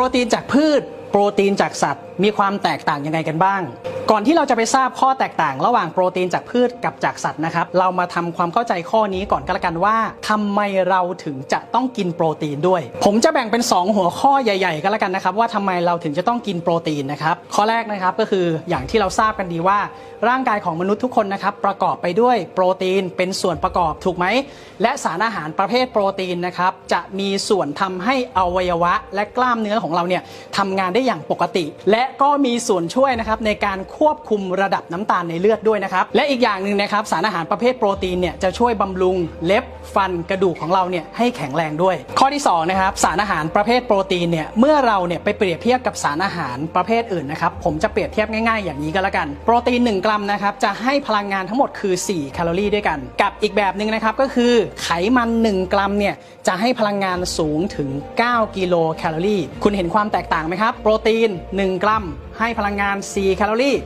รตีนจากพืช โปรตีนจากสัตว์ มีความแตกต่างยังไงกันบ้าง ก่อนที่เราจะไปทราบข้อแตกต่าง ระหว่างโปรตีนจากพืชกับจากสัตว์นะครับ เรามาทำความเข้าใจข้อนี้ก่อนก็แล้วกันว่าทำไมเราถึงจะต้องกินโปรตีนด้วย ผมจะแบ่งเป็น 2 หัวข้อใหญ่ๆก็แล้วกันนะครับ ว่าทำไมเราถึงจะต้องกินโปรตีนนะครับ ข้อแรกนะครับก็คืออย่างที่เราทราบกันดีว่า ร่างกายของมนุษย์ทุกคนนะครับประกอบไปด้วยโปรตีนเป็นส่วนประกอบถูกไหมและสารอาหารประเภทโปรตีนนะครับจะมีส่วนทำให้อวัยวะ และกล้ามเนื้อของเราเนี่ยทำงานได้อย่างปกติ และก็มีส่วนช่วยนะครับในการควควบคุมระดับน้ำตาลในเลือดด้วยนะครับ และอีกอย่างหนึ่งนะครับสารอาหารประเภทโปรตีนเนี่ยจะช่วยบำรุงเล็บฟันกระดูกของเราเนี่ยให้แข็งแรงด้วย ข้อที่สองนะครับสารอาหารประเภทโปรตีนเนี่ยเมื่อเราเนี่ยไปเปรียบเทียบกับสารอาหารประเภทอื่นนะครับผมจะเปรียบเทียบง่ายๆ อย่างนี้ก็แล้วกัน โปรตีน 1 กรัมนะครับจะให้พลังงานทั้งหมดคือ 4 แคลอรี่ด้วยกัน กับอีกแบบหนึ่งนะครับก็คือไขมัน 1 กรัมเนี่ยจะให้พลังงานสูงถึง 9 กิโลแคลอรี่ คุณเห็นความแตกต่างไหมครับ โปรตีน 1 กรัม ให้พลังงาน 4 แคลอรี่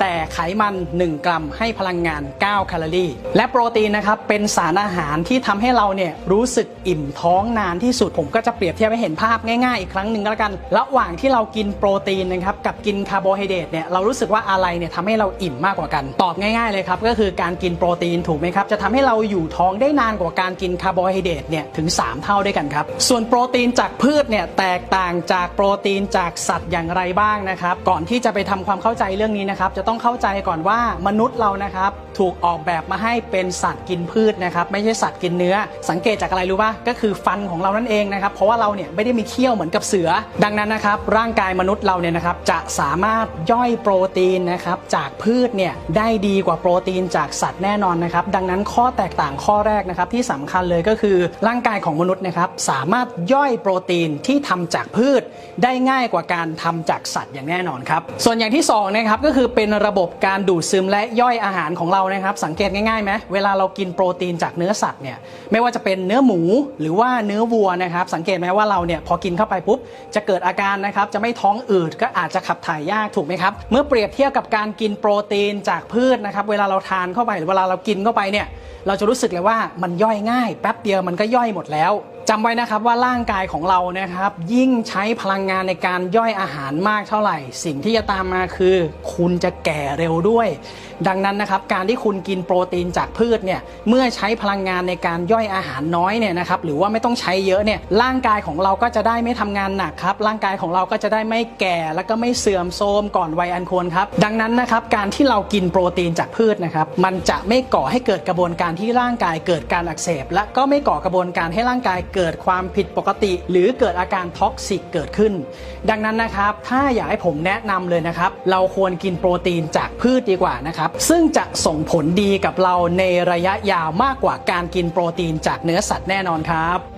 แต่ไขมัน 1 กรัมให้พลังงาน 9 แคลอรี่ และโปรตีนนะครับเป็นสารอาหารที่ทำให้เราเนี่ยรู้สึกอิ่มท้องนานที่สุด ผมก็จะเปรียบเทียบให้เห็นภาพง่ายๆ อีกครั้งหนึ่งก็แล้วกัน ระหว่างที่เรากินโปรตีนนะครับกับกินคาร์โบไฮเดรตเนี่ยเรารู้สึกว่าอะไรเนี่ยทำให้เราอิ่มมากกว่ากัน ตอบง่ายๆเลยครับก็คือการกินโปรตีนถูกไหมครับจะทำให้เราอยู่ท้องได้นานกว่าการกินคาร์โบไฮเดรตเนี่ยถึง 3 เท่าด้วยกันครับส่วนโปรตีนจากพืชเนี่ยแตกต่างจากโปรตีนจากสัตว์อย่างไรบ้างนะครับก่อนที่จะไปทำความเข้าใจเรื่องนี้นะครับจะต้องเข้าใจก่อนว่ามนุษย์เรานะครับถูกออกแบบมาให้เป็นสัตว์กินพืชนะครับไม่ใช่สัตว์กินเนื้อ สังเกตจากอะไรรู้ป่ะก็คือฟันของเรานั่นเองนะครับเพราะว่าเราเนี่ยไม่ได้มีเขี้ยวเหมือนกับเสือ ดังนั้นนะครับร่างกายมนุษย์เราเนี่ยนะครับจะสามารถย่อยโปรตีนนะครับจากพืชเนี่ยได้ดีกว่าโปรตีนจากสัตว์แน่นอนนะครับดังนั้นข้อแตกต่างข้อแรกนะครับที่สำคัญเลยก็คือร่างกายของมนุษย์นะครับสามารถย่อยโปรตีนที่ทำจากพืช ได้ง่ายกว่าการทำจากสัตว์อย่างแน่นอนครับส่วนอย่างที่สองนะครับก็คือเป็นระบบการดูดซึมและย่อยอาหารของเรานะครับ สังเกตง่ายๆไหมเวลาเรากินโปรตีนจากเนื้อสัตว์เนี่ยไม่ว่าจะเป็นเนื้อหมูหรือว่าเนื้อวัวนะครับ สังเกตไหมว่าเราเนี่ยพอกินเข้าไปปุ๊บจะเกิดอาการนะครับจะไม่ท้องอืดก็อาจจะขับถ่ายยากถูกไหมครับเมื่อเปรียบเทียบกับการกินโปรตีนจากพืชนะครับเวลาเราทานเข้าไปหรือเวลาเรากินเข้าไปเนี่ยเราจะรู้สึกเลยว่ามันย่อยง่าย แป๊บเดียวมันก็ย่อยหมดแล้วจำไว้นะครับว่าร่างกายของเรานะครับ ยิ่งใช้พลังงานในการย่อยอาหารมากเท่าไหร่ สิ่งที่จะตามมาคือ คุณจะแก่เร็วด้วย ดังนั้นนะครับ การที่คุณกินโปรตีนจากพืชเนี่ยเมื่อใช้พลังงานในการย่อยอาหารน้อยเนี่ยนะครับหรือว่าไม่ต้องใช้เยอะเนี่ยร่างกายของเราก็จะได้ไม่ทำงานหนักครับร่างกายของเราก็จะได้ไม่แก่แล้วก็ไม่เสื่อมโทรมก่อนวัยอันควรครับดังนั้นนะครับการที่เรากินโปรตีนจากพืชนะครับมันจะไม่ก่อให้เกิดกระบวนการที่ร่างกายเกิดการอักเสบ และก็ไม่ก่อกระบวนการให้ร่างกายเกิดิดความผิดปกติ หรือเกิดอาการท็อกซิกเกิดขึ้น ดังนั้นนะครับถ้าอยากให้ผมแนะนำเลยนะครับ เราควรกินโปรตีนจากพืชดีกว่านะครับ ซึ่งจะส่งผลดีกับเราในระยะยาวมากกว่าการกินโปรตีนจากเนื้อสัตว์แน่นอนครับ